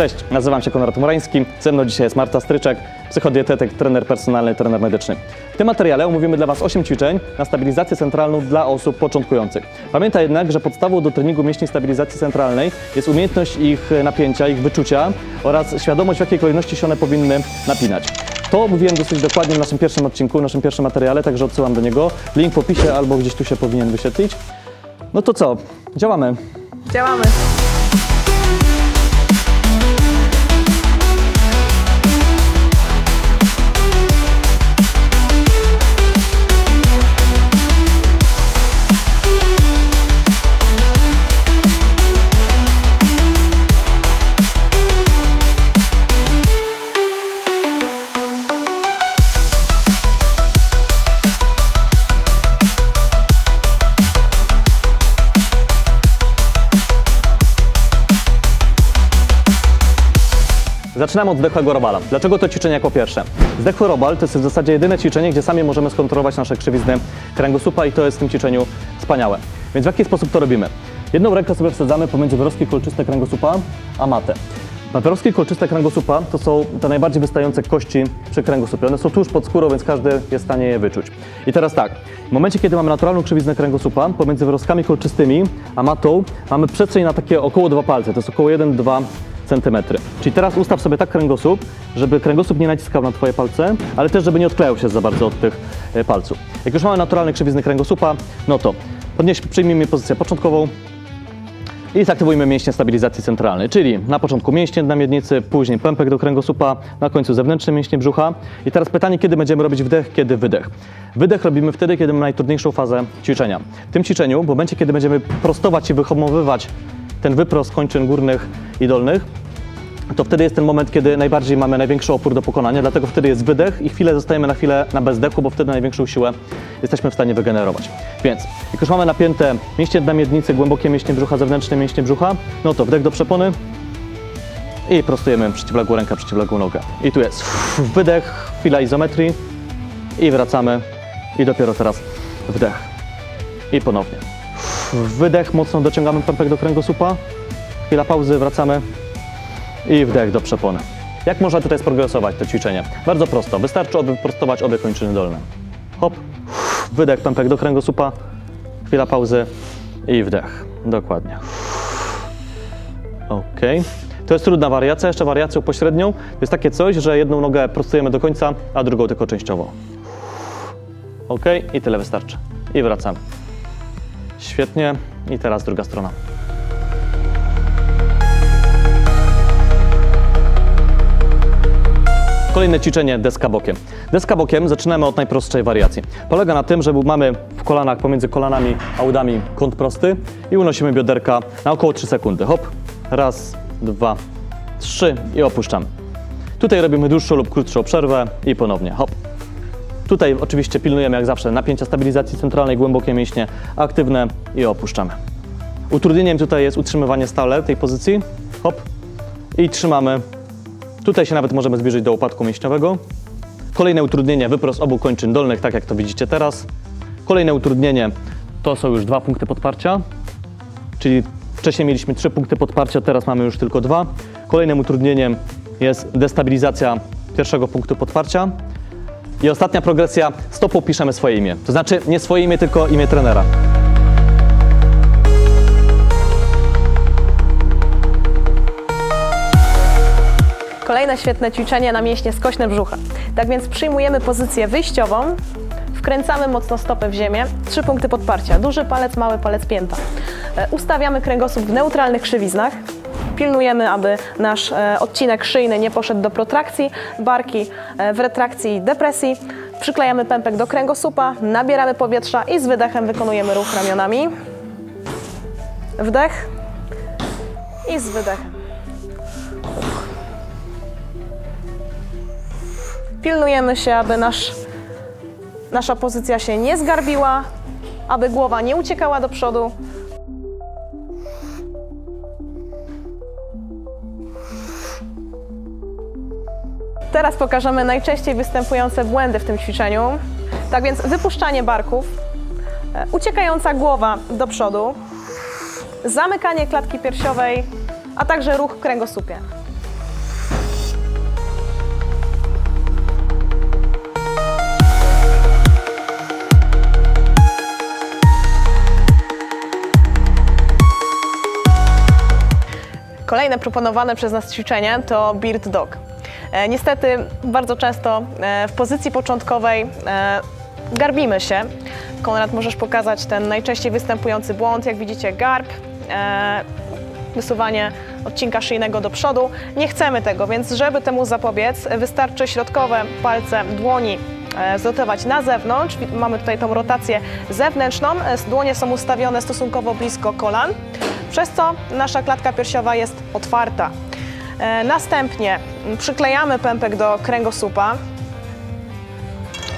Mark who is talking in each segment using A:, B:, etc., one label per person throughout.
A: Cześć, nazywam się Konrad Murański, ze mną dzisiaj jest Marta Stryczek, psychodietetyk, trener personalny, trener medyczny. W tym materiale omówimy dla Was 8 ćwiczeń na stabilizację centralną dla osób początkujących. Pamiętaj jednak, że podstawą do treningu mięśni stabilizacji centralnej jest umiejętność ich napięcia, ich wyczucia oraz świadomość, w jakiej kolejności się one powinny napinać. To mówiłem dosyć dokładnie w naszym pierwszym odcinku, w naszym pierwszym materiale, także odsyłam do niego. Link w opisie albo gdzieś tu się powinien wyświetlić. No to co? Działamy.
B: Działamy.
A: Zaczynamy od zdechłego robala. Dlaczego to ćwiczenie jako pierwsze? Zdechły robal to jest w zasadzie jedyne ćwiczenie, gdzie sami możemy skontrolować nasze krzywizny kręgosłupa i to jest w tym ćwiczeniu wspaniałe. Więc w jaki sposób to robimy? Jedną rękę sobie wsadzamy pomiędzy wyrostki kolczyste kręgosłupa a matę. Wyrostki kolczyste kręgosłupa to są te najbardziej wystające kości przy kręgosłupie. One są tuż pod skórą, więc każdy jest w stanie je wyczuć. I teraz tak, w momencie, kiedy mamy naturalną krzywiznę kręgosłupa, pomiędzy wyrostkami kolczystymi a matą mamy przestrzeń na takie około dwa palce, to jest około 1-2 centymetry. Czyli teraz ustaw sobie tak kręgosłup, żeby kręgosłup nie naciskał na Twoje palce, ale też, żeby nie odklejał się za bardzo od tych e, palców. Jak już mamy naturalne krzywizny kręgosłupa, no to podnieś, przyjmijmy pozycję początkową i zaktywujmy mięśnie stabilizacji centralnej, czyli na początku mięśnie na miednicy, później pępek do kręgosłupa, na końcu zewnętrzne mięśnie brzucha. I teraz pytanie, kiedy będziemy robić wdech, kiedy wydech. Wydech robimy wtedy, kiedy mamy najtrudniejszą fazę ćwiczenia. W tym ćwiczeniu, w momencie, kiedy będziemy prostować i wyhamowywać ten wyprost kończyn górnych i dolnych, to wtedy jest ten moment, kiedy najbardziej mamy największy opór do pokonania, dlatego wtedy jest wydech i chwilę zostajemy na chwilę na bezdechu, bo wtedy największą siłę jesteśmy w stanie wygenerować. Więc jak już mamy napięte mięśnie dna miednicy, głębokie mięśnie brzucha, zewnętrzne mięśnie brzucha, no to wdech do przepony i prostujemy przeciwległą rękę, przeciwległą nogę. I tu jest wydech, chwila izometrii i wracamy i dopiero teraz wdech. I ponownie. Wydech, mocno dociągamy pępek do kręgosłupa, chwila pauzy, wracamy i wdech do przepony. Jak można tutaj sprogresować to ćwiczenie? Bardzo prosto. Wystarczy wyprostować obie kończyny dolne. Hop, wydech, pępek do kręgosłupa, chwila pauzy i wdech. Dokładnie. Ok. To jest trudna wariacja. Jeszcze wariacją pośrednią to jest takie coś, że jedną nogę prostujemy do końca, a drugą tylko częściowo. Ok, i tyle wystarczy. I wracamy. Świetnie. I teraz druga strona. Kolejne ćwiczenie deska bokiem. Deska bokiem zaczynamy od najprostszej wariacji. Polega na tym, że mamy w kolanach pomiędzy kolanami a udami kąt prosty i unosimy bioderka na około 3 sekundy. Hop, raz, dwa, trzy i opuszczamy. Tutaj robimy dłuższą lub krótszą przerwę i ponownie hop. Tutaj oczywiście pilnujemy jak zawsze napięcia stabilizacji centralnej, głębokie mięśnie aktywne i opuszczamy. Utrudnieniem tutaj jest utrzymywanie stale tej pozycji. Hop. I trzymamy Tutaj się nawet możemy zbliżyć do upadku mięśniowego. Kolejne utrudnienie, wyprost obu kończyn dolnych, tak jak to widzicie teraz. Kolejne utrudnienie to są już dwa punkty podparcia, czyli wcześniej mieliśmy trzy punkty podparcia, teraz mamy już tylko dwa. Kolejnym utrudnieniem jest destabilizacja pierwszego punktu podparcia. I ostatnia progresja, stopą piszemy swoje imię. To znaczy nie swoje imię, tylko imię trenera.
B: Kolejne świetne ćwiczenie na mięśnie skośne brzucha. Tak więc przyjmujemy pozycję wyjściową, wkręcamy mocno stopę w ziemię, trzy punkty podparcia, duży palec, mały palec, pięta. E, Ustawiamy kręgosłup w neutralnych krzywiznach, pilnujemy, aby nasz e, odcinek szyjny nie poszedł do protrakcji, barki e, w retrakcji i depresji. Przyklejamy pępek do kręgosłupa, nabieramy powietrza i z wydechem wykonujemy ruch ramionami. Wdech i z wydechem. Pilnujemy się, aby nasz, nasza pozycja się nie zgarbiła, aby głowa nie uciekała do przodu. Teraz pokażemy najczęściej występujące błędy w tym ćwiczeniu. Tak więc wypuszczanie barków, e, uciekająca głowa do przodu, zamykanie klatki piersiowej, a także ruch w kręgosłupie. Kolejne proponowane przez nas ćwiczenie to Beard Dog. E, niestety bardzo często e, w pozycji początkowej e, garbimy się. Konrad, możesz pokazać ten najczęściej występujący błąd. Jak widzicie, garb, wysuwanie odcinka szyjnego do przodu. Nie chcemy tego, więc żeby temu zapobiec, wystarczy środkowe palce dłoni zrotować na zewnątrz. Mamy tutaj tą rotację zewnętrzną. Dłonie są ustawione stosunkowo blisko kolan, przez co nasza klatka piersiowa jest otwarta. E, Następnie przyklejamy pępek do kręgosłupa.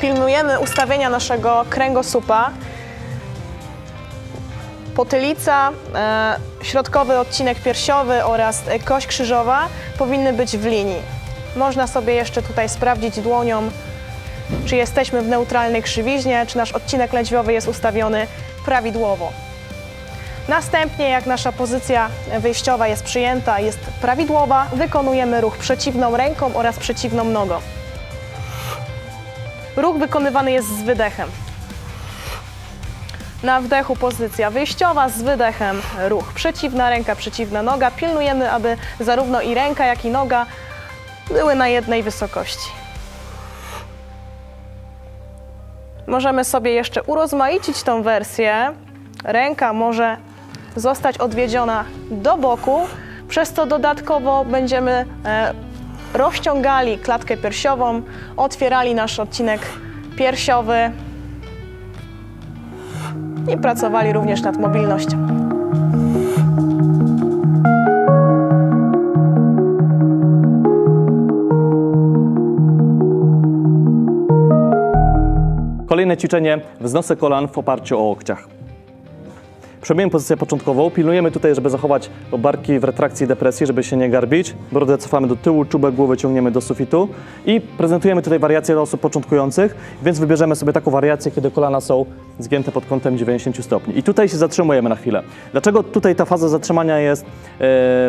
B: Pilnujemy ustawienia naszego kręgosłupa potylica, e, środkowy odcinek piersiowy oraz kość krzyżowa powinny być w linii. Można sobie jeszcze tutaj sprawdzić dłonią, czy jesteśmy w neutralnej krzywiźnie, czy nasz odcinek lędźwiowy jest ustawiony prawidłowo. Następnie, jak nasza pozycja wyjściowa jest przyjęta, jest prawidłowa, wykonujemy ruch przeciwną ręką oraz przeciwną nogą. Ruch wykonywany jest z wydechem. Na wdechu pozycja wyjściowa, z wydechem ruch. Przeciwna ręka, przeciwna noga. Pilnujemy, aby zarówno i ręka, jak i noga były na jednej wysokości. Możemy sobie jeszcze urozmaicić tą wersję. Ręka może zostać odwiedziona do boku, przez co dodatkowo będziemy e, rozciągali klatkę piersiową, otwierali nasz odcinek piersiowy, i pracowali również nad mobilnością.
A: Kolejne ćwiczenie wznosy kolan w oparciu o łokciach. Przejmujemy pozycję początkową, pilnujemy tutaj, żeby zachować barki w retrakcji i depresji, żeby się nie garbić. Brodę cofamy do tyłu, czubek głowy ciągniemy do sufitu i prezentujemy tutaj wariacje dla osób początkujących, więc wybierzemy sobie taką wariację, kiedy kolana są zgięte pod kątem 90 stopni. I tutaj się zatrzymujemy na chwilę. Dlaczego tutaj ta faza zatrzymania jest,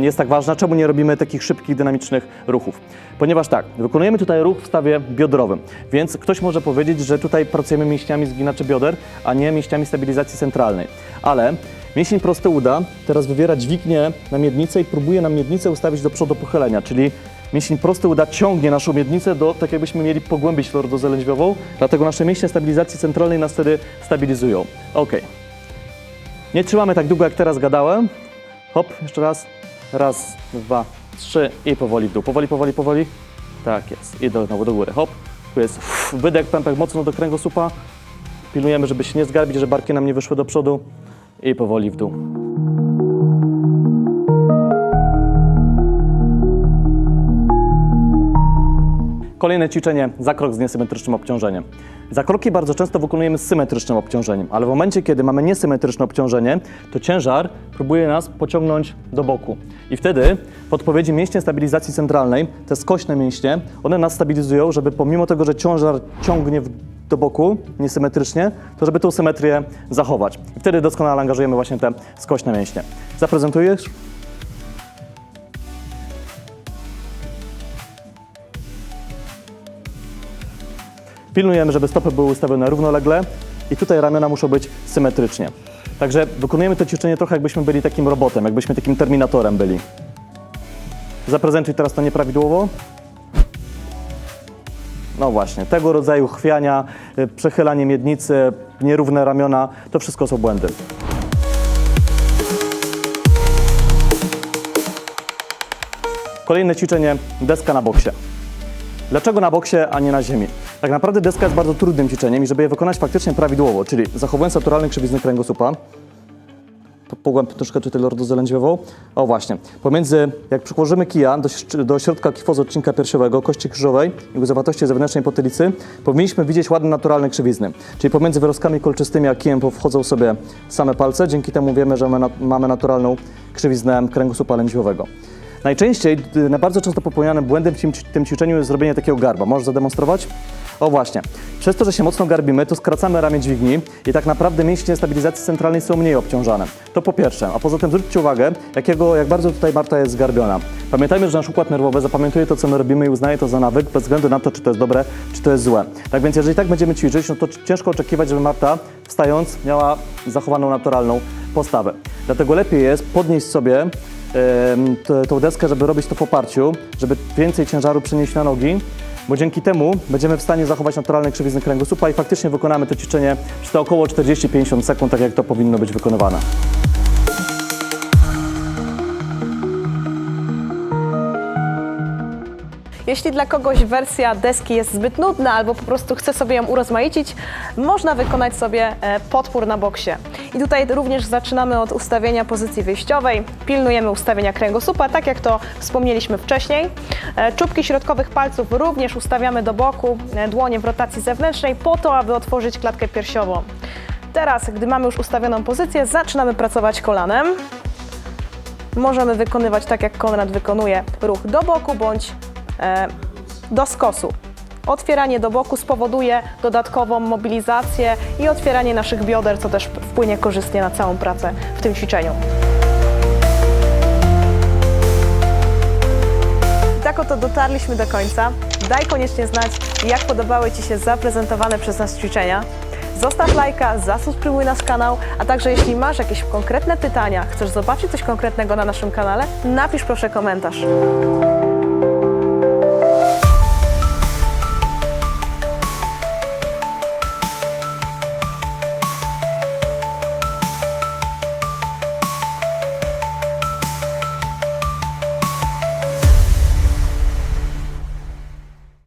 A: jest tak ważna? Czemu nie robimy takich szybkich, dynamicznych ruchów? Ponieważ tak, wykonujemy tutaj ruch w stawie biodrowym, więc ktoś może powiedzieć, że tutaj pracujemy mięśniami zginaczy bioder, a nie mięśniami stabilizacji centralnej. Ale mięsień prosty uda teraz wywiera dźwignię na miednicę i próbuje nam miednicę ustawić do przodu pochylenia, czyli mięsień prosty uda ciągnie naszą miednicę do, tak jakbyśmy mieli pogłębić lordozę lędźwiową, dlatego nasze mięśnie stabilizacji centralnej nas wtedy stabilizują. Ok. Nie trzymamy tak długo, jak teraz gadałem. Hop, jeszcze raz. Raz, dwa, trzy i powoli w dół. Powoli, powoli, powoli. Tak jest. I do, znowu do góry. Hop. Tu jest uff, wydech, pępek mocno do kręgosłupa. Pilnujemy, żeby się nie zgarbić, żeby barki nam nie wyszły do przodu. I powoli w dół. Kolejne ćwiczenie, zakrok z niesymetrycznym obciążeniem. Zakroki bardzo często wykonujemy z symetrycznym obciążeniem, ale w momencie, kiedy mamy niesymetryczne obciążenie, to ciężar próbuje nas pociągnąć do boku. I wtedy w odpowiedzi mięśnie stabilizacji centralnej, te skośne mięśnie, one nas stabilizują, żeby pomimo tego, że ciężar ciągnie w, do boku niesymetrycznie, to żeby tą symetrię zachować. I wtedy doskonale angażujemy właśnie te skośne mięśnie. Zaprezentujesz? Pilnujemy, żeby stopy były ustawione równolegle i tutaj ramiona muszą być symetrycznie. Także wykonujemy to ćwiczenie trochę jakbyśmy byli takim robotem, jakbyśmy takim terminatorem byli. Zaprezentuj teraz to nieprawidłowo. No właśnie, tego rodzaju chwiania, y, przechylanie miednicy, nierówne ramiona, to wszystko są błędy. Kolejne ćwiczenie, deska na boksie. Dlaczego na boksie, a nie na ziemi? Tak naprawdę deska jest bardzo trudnym ćwiczeniem i żeby je wykonać faktycznie prawidłowo, czyli zachowując naturalny krzywizny kręgosłupa, po- pogłęb troszkę tutaj lordozę lędźwiową. O właśnie, pomiędzy, jak przyłożymy kija do, do środka kifozu odcinka piersiowego, kości krzyżowej i zawartości zewnętrznej potylicy, powinniśmy widzieć ładne naturalne krzywizny. Czyli pomiędzy wyrostkami kolczystymi a kijem wchodzą sobie same palce, dzięki temu wiemy, że mamy naturalną krzywiznę kręgosłupa lędźwiowego. Najczęściej, y, na bardzo często popełnianym błędem w tym, ćwiczeniu jest zrobienie takiego garba. Możesz zademonstrować? O właśnie. Przez to, że się mocno garbimy, to skracamy ramię dźwigni i tak naprawdę mięśnie stabilizacji centralnej są mniej obciążane. To po pierwsze. A poza tym zwróćcie uwagę, jakiego, jak bardzo tutaj Marta jest zgarbiona. Pamiętajmy, że nasz układ nerwowy zapamiętuje to, co my robimy i uznaje to za nawyk, bez względu na to, czy to jest dobre, czy to jest złe. Tak więc jeżeli tak będziemy ćwiczyć, no to ciężko oczekiwać, żeby Marta wstając miała zachowaną naturalną postawę. Dlatego lepiej jest podnieść sobie tą deskę, żeby robić to w oparciu, żeby więcej ciężaru przenieść na nogi, bo dzięki temu będziemy w stanie zachować naturalne krzywizny kręgosłupa i faktycznie wykonamy to ćwiczenie przez około 40-50 sekund, tak jak to powinno być wykonywane.
B: Jeśli dla kogoś wersja deski jest zbyt nudna albo po prostu chce sobie ją urozmaicić, można wykonać sobie e, podpór na boksie. I tutaj również zaczynamy od ustawienia pozycji wyjściowej. Pilnujemy ustawienia kręgosłupa, tak jak to wspomnieliśmy wcześniej. E, Czubki środkowych palców również ustawiamy do boku, e, dłonie w rotacji zewnętrznej po to, aby otworzyć klatkę piersiową. Teraz, gdy mamy już ustawioną pozycję, zaczynamy pracować kolanem. Możemy wykonywać tak, jak Konrad wykonuje, ruch do boku bądź do skosu. Otwieranie do boku spowoduje dodatkową mobilizację i otwieranie naszych bioder, co też wpłynie korzystnie na całą pracę w tym ćwiczeniu. Tak oto dotarliśmy do końca. Daj koniecznie znać, jak podobały Ci się zaprezentowane przez nas ćwiczenia. Zostaw lajka, zasubskrybuj nasz kanał, a także jeśli masz jakieś konkretne pytania, chcesz zobaczyć coś konkretnego na naszym kanale, napisz proszę komentarz.